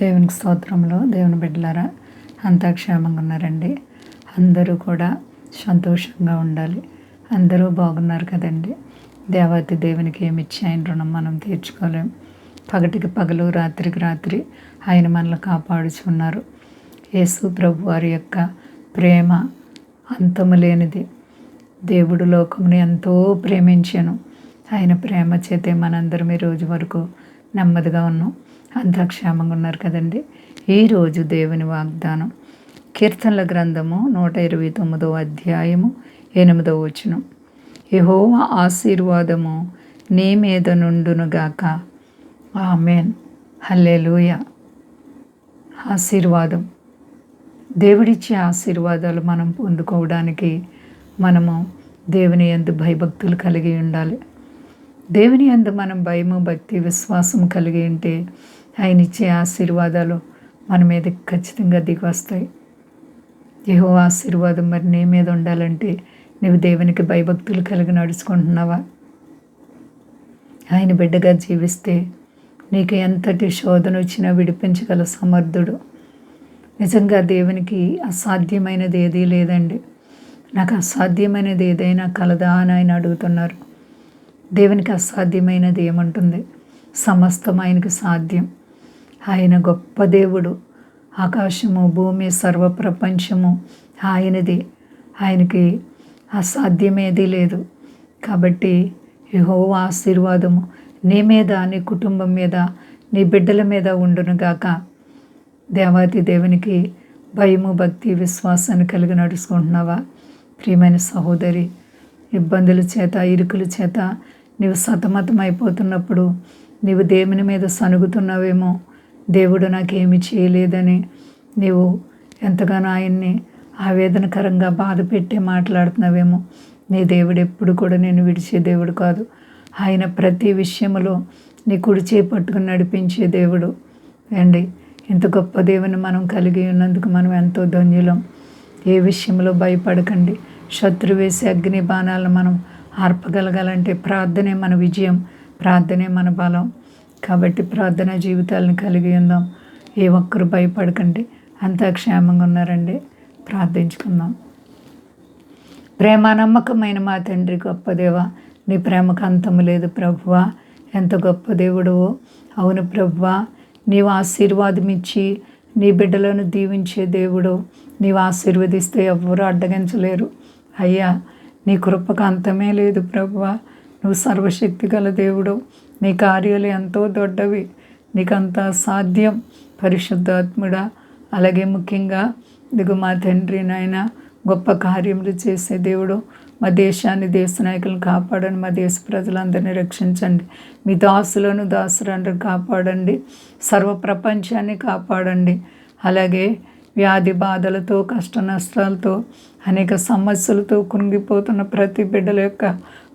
దేవునికి స్తోత్రంలో దేవుని బిడ్డలారా అంతా క్షేమంగా ఉన్నారండి. అందరూ కూడా సంతోషంగా ఉండాలి. అందరూ బాగున్నారు కదండి. దేవాతి దేవునికి ఏమి ఇచ్చి ఆయన రుణం మనం తీర్చుకోలేం. పగటికి పగలు రాత్రికి రాత్రి ఆయన మనల్ని కాపాడుచున్నారు. యేసు ప్రభు వారి యొక్క ప్రేమ అంతము లేనిది. దేవుడు లోకముని ఎంతో ప్రేమించాను. ఆయన ప్రేమ చేతే మనందరం ఈ రోజు వరకు నెమ్మదిగా ఉన్నాం. అంతా క్షేమంగా ఉన్నారు కదండి. ఈరోజు దేవుని వాగ్దానం. కీర్తనల గ్రంథము నూట ఇరవై తొమ్మిదో అధ్యాయము ఎనిమిదో వచనం. యహోవ ఆశీర్వాదము నీ మీద నుండునుగాక ఆమెన్. హల్లెలూయ. ఆశీర్వాదం. దేవుడిచ్చే ఆశీర్వాదాలు మనం పొందుకోవడానికి మనము దేవుని ఎందు భయభక్తులు కలిగి ఉండాలి. దేవుని అందు మనం భయము భక్తి విశ్వాసం కలిగి ఉంటే ఆయన ఇచ్చే ఆశీర్వాదాలు మన మీద ఖచ్చితంగా దిగి వస్తాయి ఏహో ఆశీర్వాదం మరి నీ మీద ఉండాలంటే నువ్వు దేవునికి భయభక్తులు కలిగి నడుచుకుంటున్నావా? ఆయన బిడ్డగా జీవిస్తే నీకు ఎంతటి శోధన వచ్చినా విడిపించగల సమర్థుడు. నిజంగా దేవునికి అసాధ్యమైనది ఏదీ లేదండి. నాకు అసాధ్యమైనది ఏదైనా కలదా అని ఆయన అడుగుతున్నారు. దేవునికి అసాధ్యమైనది ఏమంటుంది? సమస్తం ఆయనకు సాధ్యం. ఆయన గొప్ప దేవుడు. ఆకాశము భూమి సర్వప్రపంచము ఆయనది. ఆయనకి అసాధ్యమేది లేదు. కాబట్టి యహో ఆశీర్వాదము నీ మీద నీ కుటుంబం మీద నీ బిడ్డల మీద ఉండునుగాక దేవాతి దేవునికి భయము భక్తి విశ్వాసాన్ని కలిగి నడుచుకుంటున్నావా? ప్రియమైన సహోదరి ఇబ్బందుల చేత ఇరుకుల చేత నీవు సతమతం అయిపోతున్నప్పుడు నీవు దేవుని మీద సనుగుతున్నావేమో దేవుడు నాకేమి చేయలేదని నీవు ఎంతగానో ఆయన్ని ఆవేదనకరంగా బాధ పెట్టి మాట్లాడుతున్నావేమో. నీ దేవుడు ఎప్పుడు కూడా నేను విడిచే దేవుడు కాదు. ఆయన ప్రతి విషయంలో నీ కుడి పట్టుకుని నడిపించే దేవుడు. అండి ఇంత గొప్ప దేవుని మనం కలిగి ఉన్నందుకు మనం ఎంతో ధన్యులం. ఏ విషయంలో భయపడకండి. శత్రు వేసే అగ్ని బాణాలను మనం ఆర్పగలగాలంటే ప్రార్థనే మన విజయం ప్రార్థనే మన బలం. కాబట్టి ప్రార్థన జీవితాలను కలిగి ఉందాం. ఏ ఒక్కరు భయపడకండి. అంతా క్షేమంగా ఉన్నారండి. ప్రార్థించుకుందాం. ప్రేమ నమ్మకమైన మా తండ్రి గొప్ప దేవ నీ ప్రేమకు అంతము లేదు ప్రభువా. ఎంత గొప్ప దేవుడువో. అవును ప్రభువా. నీవు ఆశీర్వాదం ఇచ్చి నీ బిడ్డలను దీవించే దేవుడు. నీవు ఆశీర్వదిస్తే ఎవ్వరూ అడ్డగించలేరు. అయ్యా నీ కృపకు అంతమే లేదు ప్రభువా. నువ్వు సర్వశక్తి గల దేవుడు. నీ కార్యాలు ఎంతో దొడ్డవి. నీకంత సాధ్యం పరిశుద్ధాత్ముడా అలాగే ముఖ్యంగా దిగు మా తండ్రి నాయన గొప్ప కార్యములు చేసే దేవుడు. మా దేశాన్ని దేశ నాయకులను కాపాడండి. మా దేశ ప్రజలందరినీ రక్షించండి. మీ దాసులను దాసులందరూ కాపాడండి. సర్వ ప్రపంచాన్ని కాపాడండి. అలాగే వ్యాధి బాధలతో కష్ట నష్టాలతో అనేక సమస్యలతో కుంగిపోతున్న ప్రతి బిడ్డల యొక్క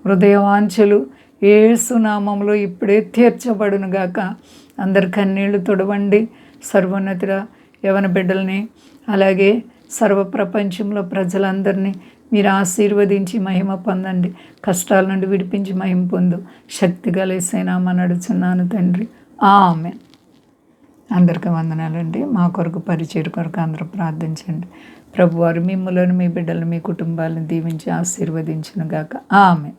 హృదయవాంఛలు ఏసునామంలో ఇప్పుడే తీర్చబడును గాక అందరి కన్నీళ్ళు తొడవండి. సర్వోన్నతిర యవన బిడ్డల్ని అలాగే సర్వ ప్రపంచంలో ప్రజలందరినీ మీరు ఆశీర్వదించి మహిమ పొందండి. కష్టాల నుండి విడిపించి మహిమ పొందు. శక్తి కలిసేనామా నడుచున్నాను తండ్రి. ఆమె అందరికీ వందనాలండి. మా కొరకు పరిచయం కొరకు అందరూ ప్రార్థించండి. ప్రభువారు మిమ్మలను మీ బిడ్డలు మీ కుటుంబాలను దీవించి ఆశీర్వదించిన గాక ఆమె